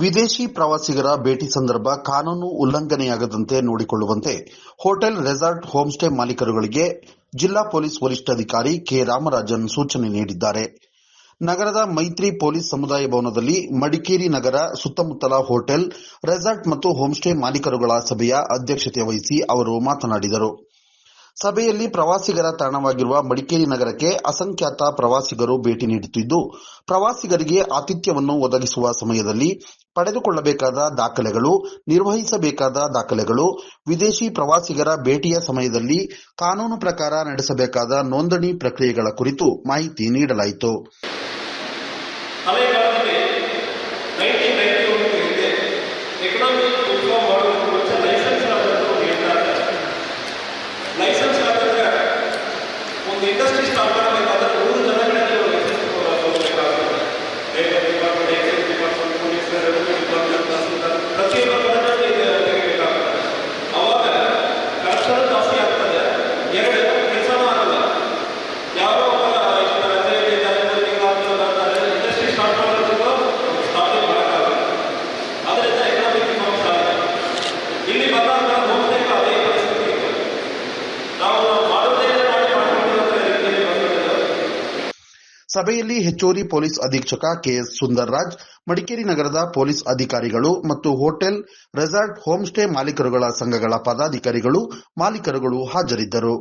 ವಿದೇಶಿ ಪ್ರವಾಸಿಗರ ಭೇಟಿ ಸಂದರ್ಭ ಕಾನೂನು ಉಲ್ಲಂಘನೆಯಾಗದಂತೆ ನೋಡಿಕೊಳ್ಳುವಂತೆ ಹೋಟೆಲ್ ರೆಸಾರ್ಟ್ ಹೋಂಸ್ಟೇ ಮಾಲೀಕರುಗಳಿಗೆ ಜಿಲ್ಲಾ ಪೊಲೀಸ್ ವರಿಷ್ಠಾಧಿಕಾರಿ ಕೆ ರಾಮರಾಜನ್ ಸೂಚನೆ ನೀಡಿದ್ದಾರೆ. ನಗರದ ಮೈತ್ರಿ ಪೊಲೀಸ್ ಸಮುದಾಯ ಭವನದಲ್ಲಿ ಮಡಿಕೇರಿ ನಗರ ಸುತ್ತಮುತ್ತಲ ಹೋಟೆಲ್, ರೆಸಾರ್ಟ್ ಮತ್ತು ಹೋಂಸ್ಟೇ ಮಾಲೀಕರುಗಳ ಸಭೆಯ ಅಧ್ಯಕ್ಷತೆ ವಹಿಸಿ ಅವರು ಮಾತನಾಡಿದರು. ಸಭೆಯಲ್ಲಿ ಪ್ರವಾಸಿಗರ ತಾಣವಾಗಿರುವ ಮಡಿಕೇರಿ ನಗರಕ್ಕೆ ಅಸಂಖ್ಯಾತ ಪ್ರವಾಸಿಗರು ಭೇಟಿ ನೀಡುತ್ತಿದ್ದು, ಪ್ರವಾಸಿಗರಿಗೆ ಆತಿಥ್ಯವನ್ನು ಒದಗಿಸುವ ಸಮಯದಲ್ಲಿ ಪಡೆದುಕೊಳ್ಳಬೇಕಾದ ದಾಖಲೆಗಳು, ನಿರ್ವಹಿಸಬೇಕಾದ ದಾಖಲೆಗಳು, ವಿದೇಶಿ ಪ್ರವಾಸಿಗರ ಭೇಟಿಯ ಸಮಯದಲ್ಲಿ ಕಾನೂನು ಪ್ರಕಾರ ನಡೆಸಬೇಕಾದ ನೋಂದಣಿ ಪ್ರಕ್ರಿಯೆಗಳ ಕುರಿತು ಮಾಹಿತಿ ನೀಡಲಾಯಿತು. dentro das cristais. ಸಭೆಯಲ್ಲಿ ಹೆಚ್ಚುವರಿ ಪೊಲೀಸ್ ಅಧೀಕ್ಷಕ ಕೆಎಸ್ ಸುಂದರ್ರಾಜ್, ಮಡಿಕೇರಿ ನಗರದ ಪೊಲೀಸ್ ಅಧಿಕಾರಿಗಳು ಮತ್ತು ಹೋಟೆಲ್ ರೆಸಾರ್ಟ್ ಹೋಂಸ್ಟೇ ಮಾಲೀಕರುಗಳ ಸಂಘಗಳ ಪದಾಧಿಕಾರಿಗಳು, ಮಾಲೀಕರುಗಳು ಹಾಜರಿದ್ದರು.